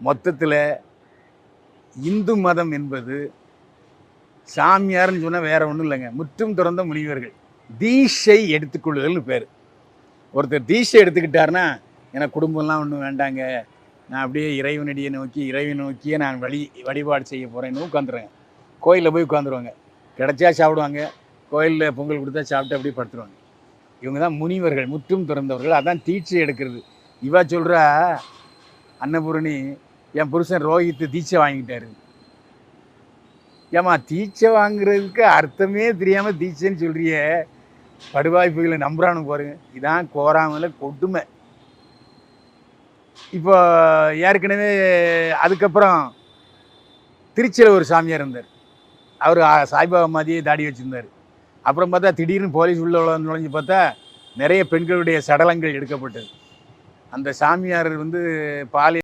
மொத்தத்தில் இந்து மதம் என்பது சாமியார்னு சொன்னால் வேற ஒன்றும் இல்லைங்க. முற்றும் துறந்த முனிவர்கள். தீஷை எடுத்துக்கொள்ளுதல்னு பேர். ஒருத்தர் தீஷை எடுத்துக்கிட்டாருன்னா எனக்கு குடும்பம்லாம் ஒன்றும் வேண்டாங்க. நான் அப்படியே இறைவனடியை நோக்கி இறைவன் நோக்கியே நான் வழி வழிபாடு செய்ய போகிறேன்னு உட்காந்துருவேன் கோயிலில் போய் உட்காந்துருவாங்க. கிடைச்சா சாப்பிடுவாங்க. கோயிலில் பொங்கல் கொடுத்தா சாப்பிட்டு அப்படியே படுத்துருவாங்க. இவங்க தான் முனிவர்கள் முற்றும் துறந்தவர்கள். அதான் தீட்சை எடுக்கிறது. இவா சொல்கிறா அன்னபூரணி என் புருஷன் ரோஹித் தீட்சை வாங்கிட்டாரு. ஏம்மா தீட்சை வாங்குறதுக்கு அர்த்தமே தெரியாமல் தீட்சைன்னு சொல்கிறிய படுவாய்ப்புகளை நம்புறானு பாருங்க. இதான் கோராமல கொடுமை. இப்போ ஏற்கனவே அதுக்கப்புறம் திருச்சியில் ஒரு சாமியார் இருந்தார். அவர் சாய்பாபா மாதிரியே தாடி வச்சுருந்தார். அப்புறம் பார்த்தா திடீர்னு போலீஸ் உள்ள நுழைஞ்சு பார்த்தா நிறைய பெண்களுடைய சடலங்கள் எடுக்கப்பட்டது. அந்த சாமியார் வந்து பாலியல்